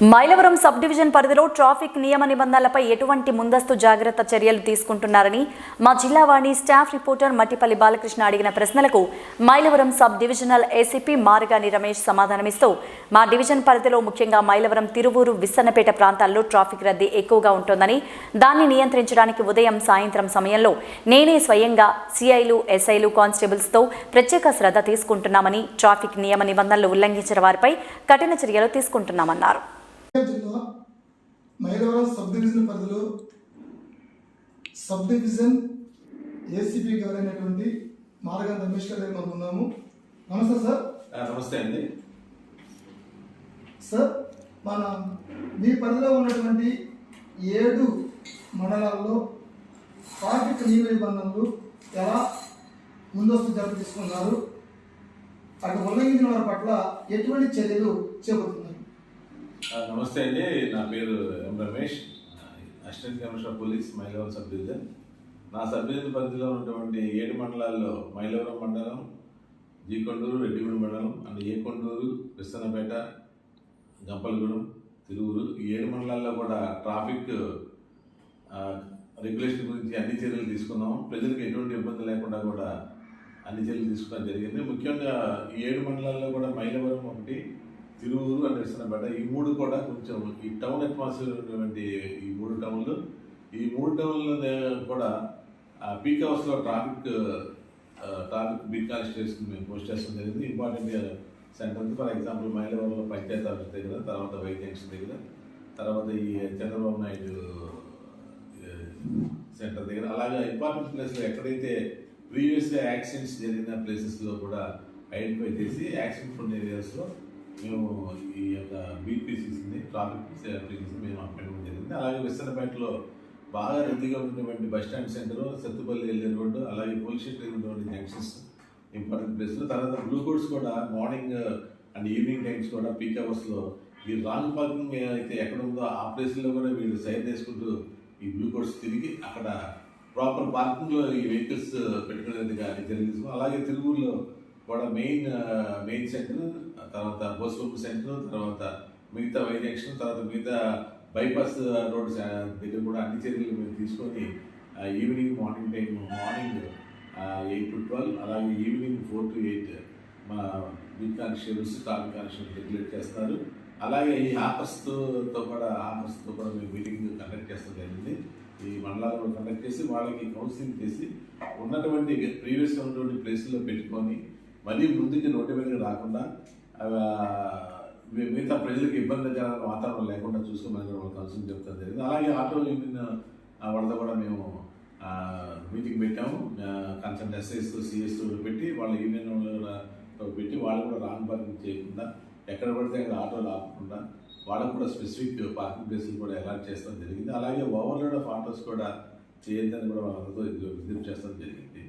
Mylavaram sub division పరిధిలో traffic నియమ నిబంధనలపై ఎటువంటి ముందస్తు జాగ్రత్త చర్యలు తీసుకుంటున్నారని మా జిల్లావాణి స్టాఫ్ రిపోర్టర్ మట్టిపల్లి బాలకృష్ణ అడిగిన ప్రశ్నలకు Mylavaram sub divisional ACP Margani Ramesh సమాధానమిస్తూ మా డివిజన్ పరిధిలో ముఖ్యంగా మైలవరం తిరువూరు విస్సన్నపేట ప్రాంతాల్లో ట్రాఫిక్ రద్దీ ఎక్కువగా ఉంటోందని దాన్ని నియంత్రించడానికి ఉదయం సాయంత్రం సమయంలో నేనే స్వయంగా సిఐలు ఎస్ఐలు కానిస్టేబుల్స్తో ప్రత్యేక శ్రద్ధ తీసుకుంటున్నామని ట్రాఫిక్ నియమ నిబంధనలు ఉల్లంఘించిన వారిపై కఠిన చర్యలు తీసుకుంటున్నామన్నారు. జిల్లా మైలవరం సబ్ డివిజన్ పరిధిలో సబ్ డివిజన్ ఏసీపీ గారైనటువంటి మారగాన్ రమేష్ గారు మనం ఉన్నాము. నమస్తే సార్. నమస్తే అండి. సార్ మన మీ పరిధిలో ఉన్నటువంటి ఏడు మండలాల్లో ట్రాఫిక్ నియమ నిబంధనలు ఎలా ముందస్తు జాగ్రత్త తీసుకున్నారు? అటు ఉల్లంఘించిన వారి పట్ల ఎటువంటి చర్యలు చేపడుతున్నారు? నమస్తే అండి. నా పేరు M Ramesh. Assistant commissioner police Mylavaram sub division నా సబ్ డివిజన్ పరిధిలో ఉన్నటువంటి ఏడు మండలాల్లో మైలవరం మండలం జీకొండూరు రెడ్డిగూడెం మండలం అండ్ ఏ కొండూరు గంపలగూడెం తిరువురు ఈ ఏడు మండలాల్లో కూడా ట్రాఫిక్ రెగ్యులేషన్ గురించి అన్ని చర్యలు తీసుకున్నాం. ప్రజలకు ఎటువంటి ఇబ్బంది లేకుండా కూడా అన్ని చర్యలు తీసుకోవడం జరిగింది. ముఖ్యంగా ఈ ఏడు మండలాల్లో కూడా మైలవరం ఒకటి తిరువురు అని ఇస్తున్నమాట ఈ మూడు కూడా కొంచెం ఈ టౌన్ అట్మాస్ఫియర్ ఉన్నటువంటి ఈ మూడు టౌన్లు ఈ మూడు టౌన్లో కూడా పీక్ అవర్స్లో ట్రాఫిక్ ట్రాఫిక్ బీట్ కానిస్టేషన్ మేము పోస్ట్ చేస్తాం జరిగింది. ఇంపార్టెంట్ సెంటర్ ఫర్ ఎగ్జాంపుల్ మైలవరంలో పంచాయత్ ఆఫీస్ దగ్గర తర్వాత వైట్ జంక్షన్ దగ్గర తర్వాత ఈ చంద్రబాబు నాయుడు సెంటర్ దగ్గర. అలాగే ఇంపార్టెంట్ ప్లేస్లో ఎక్కడైతే ప్రీవియస్గా యాక్సిడెంట్స్ జరిగిన ప్లేసెస్లో కూడా ఐడెంటిఫై చేసి యాక్సిడెంట్ ఉన్న ఏరియాస్లో మేము ఈ యొక్క బీపీసీసీని ట్రాఫిక్ పీసీసీ మేము అపాయింట్మెంట్ జరిగింది. అలాగే విస్తరపేటలో బాగా రద్దీగా ఉన్నటువంటి బస్ స్టాండ్ సెంటర్ సత్తుపల్లి వెళ్ళే రోడ్డు అలాగే పోలీస్ స్టేషన్ ఉన్నటువంటి జంక్షన్స్ ఇంపార్టెంట్ ప్లేస్లో తర్వాత బ్లూ కోడ్స్ కూడా మార్నింగ్ అండ్ ఈవినింగ్ టైమ్స్ కూడా పీక్ అవర్స్లో ఈ రాంగ్ పార్కింగ్ అయితే ఎక్కడ ఉందో ఆ ప్లేస్లో కూడా వీళ్ళు సైడ్ వేసుకుంటూ ఈ బ్లూ కోడ్స్ తిరిగి అక్కడ ప్రాపర్ పార్కింగ్లో ఈ వెహికల్స్ పెట్టుకునేదిగా కానీ తీసుకున్నాం అలాగే తిరువురులో కూడా మెయిన్ మెయిన్ సెంటర్ తర్వాత బస్సు సెంటర్ తర్వాత మిగతా వైజాక్షన్ తర్వాత మిగతా బైపాస్ రోడ్ uh, దగ్గర కూడా అన్ని చర్యలు మేము తీసుకొని evening morning time morning eight to twelve అలాగే ఈవినింగ్ ఫోర్ టు ఎయిట్ మా big constables traffic connection regulate చేస్తారు. అలాగే ఈ ఆఫర్స్తో కూడా ఆఫర్స్తో కూడా మేము మీటింగ్ కండక్ట్ చేస్తాం జరిగింది. ఈ మండలాల్లో కండక్ట్ చేసి వాళ్ళకి కౌన్సిలింగ్ చేసి ఉన్నటువంటి ప్రీవియస్గా ఉన్నటువంటి ప్లేస్లో పెట్టుకొని మరీ ముందుకి నోటి మీదకి రాకుండా మిగతా ప్రజలకు ఇబ్బందికరమైన వాతావరణం లేకుండా చూసుకోమని కూడా వాళ్ళకి కౌన్సిలింగ్ చెప్తాం జరిగింది. అలాగే ఆటో యూనియన్ ఆ, వాళ్ళతో కూడా మేము మీటింగ్ పెట్టాము. కన్సల్ట్ ఎస్ఐస్ సిఎస్ పెట్టి వాళ్ళ యూనియన్ కూడా పెట్టి వాళ్ళు కూడా రాంగ్ పార్కింగ్ చేయకుండా ఎక్కడ పడితే అక్కడ ఆటోలు ఆపకుండా వాళ్ళకు కూడా స్పెసిఫిక్ పార్కింగ్ ప్లేసులు కూడా అలాట్ చేస్తాం జరిగింది. అలాగే ఓవర్లోడ్ ఆఫ్ ఆటోస్ కూడా చేయొద్దని కూడా వాళ్ళతో విజ్ఞప్తి చేస్తాం జరిగింది.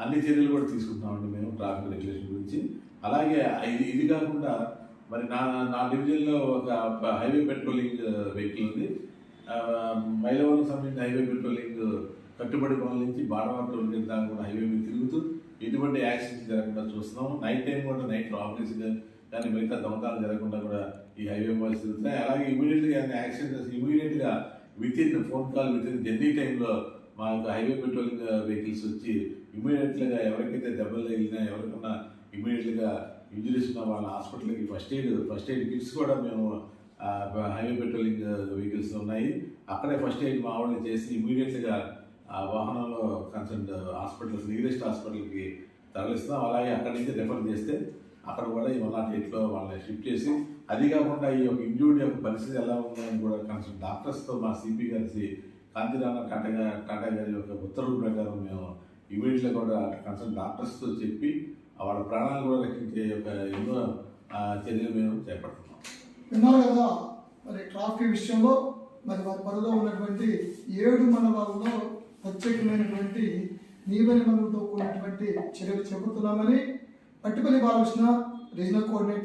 అన్ని చర్యలు కూడా తీసుకుంటున్నామండి మేము ట్రాఫిక్ రెగ్యులేషన్ గురించి. అలాగే ఇది ఇది కాకుండా మరి నా నా డివిజన్లో ఒక హైవే పెట్రోలింగ్ వెహికల్ ఉంది. మైలవరం సంబంధించిన హైవే పెట్రోలింగ్ కట్టుబడి పనుల నుంచి బాడవాటర్ దాకా కూడా హైవే మీద తిరుగుతూ ఎటువంటి యాక్సిడెంట్స్ జరగకుండా చూస్తున్నాం నైట్ టైం కూడా నైట్ ఆఫీస్ కానీ మిగతా దొంగతనాలు జరగకుండా కూడా ఈ హైవే బాయ్స్ తిరుగుతున్నాయి అలాగే ఇమీడియట్గా యాక్సిడెంట్స్ ఇమీడియట్గా with in phone call with in journey టైంలో మా యొక్క హైవే పెట్రోలింగ్ వెహికల్స్ వచ్చి ఇమీడియట్గా ఎవరికైతే దెబ్బలు తగిలినా ఎవరికన్నా ఇమీడియట్గా ఇంజరీస్ ఉన్న వాళ్ళ హాస్పిటల్కి first aid first aid kits కూడా మేము హైవే పెట్రోలింగ్ వెహికల్స్ ఉన్నాయి. అక్కడే ఫస్ట్ ఎయిడ్ మా వాళ్ళని చేసి ఇమీడియట్గా ఆ వాహనంలో కన్సర్న్ హాస్పిటల్స్ నియరెస్ట్ హాస్పిటల్కి తరలిస్తాం అలాగే అక్కడి నుంచి రెఫర్ చేస్తే అక్కడ కూడా ఈ వన్ నాట్ ఎయిట్లో వాళ్ళని షిఫ్ట్ చేసి అది కాకుండా ఈ యొక్క ఇంజూర్డ్ యొక్క పరిస్థితి ఎలా ఉందని కూడా కన్సర్న్ డాక్టర్స్తో మా సిపి కలిసి కాంతిరామ టాటా గారి టాటా గారి యొక్క ఉత్తర్వుల ప్రకారం మేము ఇమీడియట్గా కూడా కన్సల్ట్ డాక్టర్స్తో చెప్పి వాళ్ళ ప్రాణాలు కూడా రక్షించే యొక్క ఎన్నో చర్యలు మేము చేపడుతున్నాం. విన్నారు కదా మరి ట్రాఫిక్ విషయంలో మరి వారి పరిధిలో ఉన్నటువంటి ఏడు మండలాల్లో ప్రత్యేకమైనటువంటి నియమనిబంధనలతో కూడినటువంటి చర్యలు చేపడుతున్నామని పట్టుపల్లి బాలకృష్ణ రీజనల్ కోఆర్డినేటర్